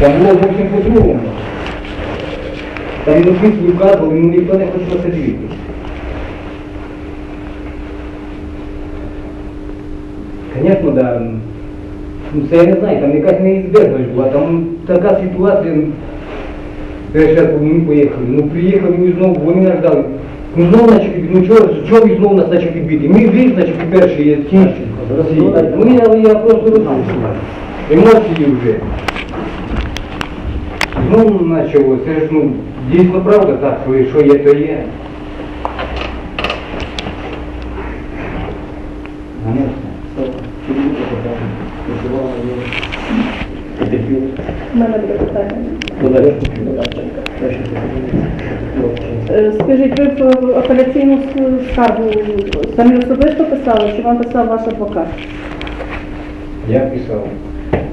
Там було зовсім по-другому. Там він свій вказував, йому ніхто не хоче на це дивитися. Звісно, да. Ну, це я не знаю, там якась неізбежність була, там така ситуація. ну, Перший раз ми поїхали. Ну приїхали, ми знову, вони нас ждали. Ну знову наче ну чого, чого ви знову нас наче підбити? Ми вийшли, наче перші є ті. Ці. Ну я, я просто розумію. Емоції вже. Ну, начало, це ж ну, дійсно правда так, що є, то є. У мене буде питання. Е, Скажіть, ви в апеляційну с- скаргу самі особисто писали, чи вам писав ваш адвокат? Я писав.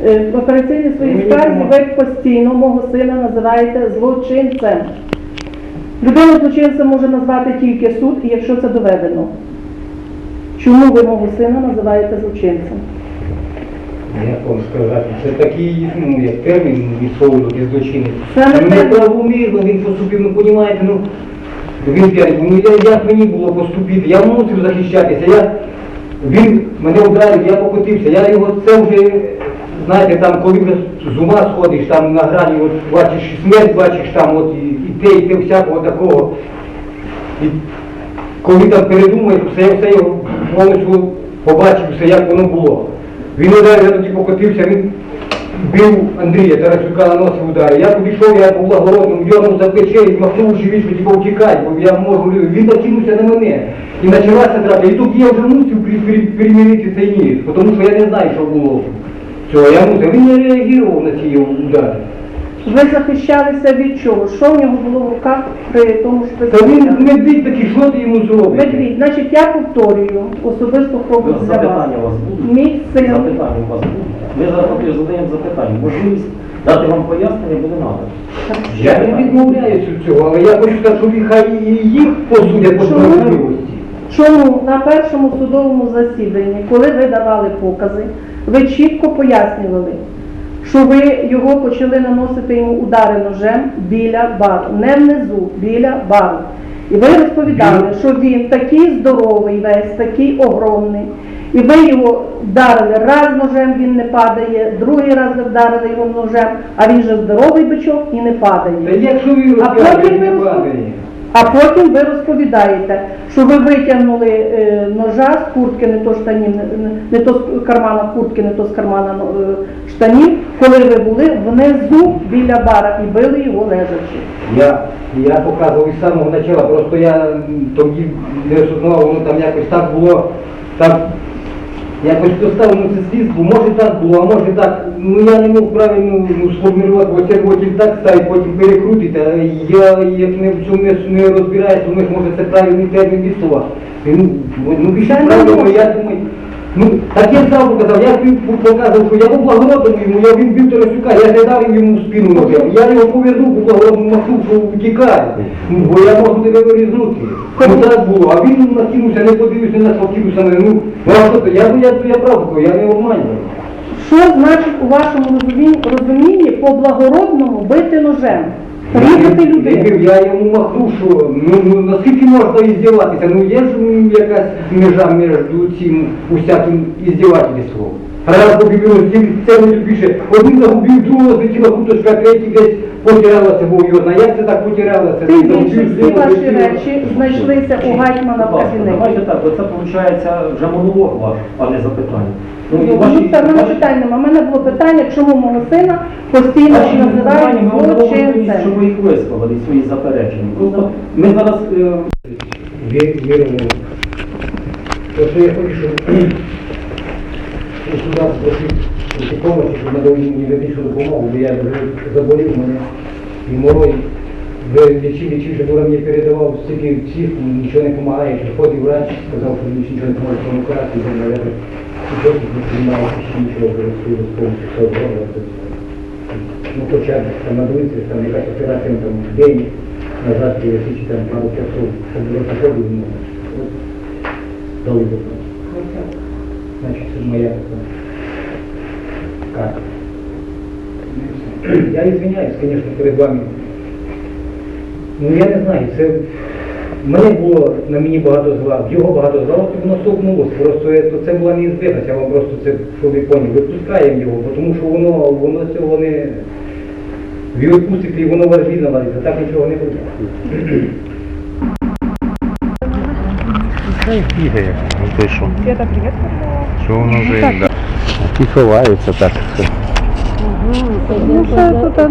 Е, В операційній своїй Мені скарзі ви постійно мого сина називаєте злочинцем. Людину злочинцем може назвати тільки суд, якщо це доведено. Чому ви мого сина називаєте злочинцем? Як вам сказати, це такий, ну, як термін відсовувати злочинець. Саме Ну, термін. неправомірно він поступив, ну, понімаєте, ну, він п'ять, ну, я, як мені було поступити, я мусив захищатися, я, він мене вдарив, я покотився, я його, це вже, знаєте, там, коли вже з ума сходиш, там на грані, от, бачиш смерть, бачиш там, от, і, і те, і те, всякого такого. І коли там передумаєш, все, я все його повністю побачив, все, як воно було. Він тоді покотився, він бив Андрія Тарасюка на носі ударив. Я підійшов, я по благородному дьорнув за плече і махнув живіт, типу втікай, бо я можу, він накинувся на мене. І почалася драка. І тут я вже мусив при- при- цей ніж, тому що я не знаю, що було. Цього я мусив. Він не реагував на ці удари. Ви захищалися від чого? Що в нього було в руках при тому, що Та він медвідь такий, що ти йому зробиш? Медвідь, значить, я повторюю, особисто фокус для вас. Запитання у вас будуть? Мій син, Запитання у вас будуть? Ми зараз поки задаємо запитання. Можливість дати вам пояснення буде надо. Я не відмовляюся від цього, але я хочу сказати, що хай і їх посудять по Чому? справедливості. чому на першому судовому засіданні, коли ви давали покази, ви чітко пояснювали, що ви його почали наносити йому удари ножем біля бару, не внизу, біля бару. І ви розповідали, що він такий здоровий весь, такий огромний. І ви його вдарили раз ножем, він не падає, другий раз ви вдарили його ножем, а він же здоровий бичок і не Та падає. якщо А потім ви розказуєте розпо- падає, А потім ви розповідаєте, що ви витягнули е, ножа з куртки, не то штанів, не, то з кармана куртки, не то з кармана е, штанів, коли ви були внизу біля бара і били його лежачи. я, я показував із самого початку, просто я тоді не осознавав, воно там якось так було, так якось поставив на це слідство, може так було, а може так, ну я не мог правильно ну, сформулювати, бо це потім так ставить, потім перекрутить, а я як не в цьому не, розбираюся, то ми ж може це правильний термін від слова. Ну, ну ні. я думаю, ну так я зразу показав, я показав, що я був благородним йому, я він бив Тарасюка, я не дав йому в спину ножем, я його повернув, по благородному махнув, що втікай, ну, бо я можу тебе вирізнути. Ну так було, а він накинувся, не подивився на спокійно мене, ну, ну а що то, я, я, я правду я не обманював. Що значить у вашому розумінні, розумінні по благородному бити ножем? Різати людей. Я йому махну, що ну, ну наскільки можна іздіватися, ну є ж якась межа між цим усяким іздівательством. Раз побив це не більше, один загубив, другого злетіла куточка, третій десь потерялася, бо його знає, як це так потерялася. Загубив, більше всі ваші речі знайшлися у Гайтмана в кабінеті. давайте так, бо це виходить вже монолог ваш, а не запитання. Ну, і ваші- це в мене ваші- питання. нема. У мене було питання, чому мого сина постійно ваші називають запитання, ми можливість, щоб ви їх висловили, свої заперечення. Просто ми зараз е, Ві- віримо. То, що я хочу, щоб спросити помощі, щоб надали мені медичну допомогу, бо я заболів мене і морой. Вже лічив, лічив, що Бура мені передавав стільки всіх, нічого не допомагає. Приходив врач, сказав, що нічого не допоможе, тому операцію, де навіть сучасник не приймає ще нічого, вже розповідав повністю все обговорював. Ну, хоча б там надується, там якась операція ну, там день назад, чи чи там пару часов, щоб було приходив, ну, добро. Значить, це моя така Я извиняюсь, конечно, перед вами. Ну я не знаю, це мене було на мені багато зла, в його багато зла, от воно стовкнулося. Просто це, це була неізбежність, я вам просто це, щоб ви поняли, випускаємо його, бо тому що воно, воно цього не... Ви відпустите і воно вас вільно так нічого не буде. Та й бігає, ну ти що? Света, привіт. Що воно вже да. І ховається так. Ну, все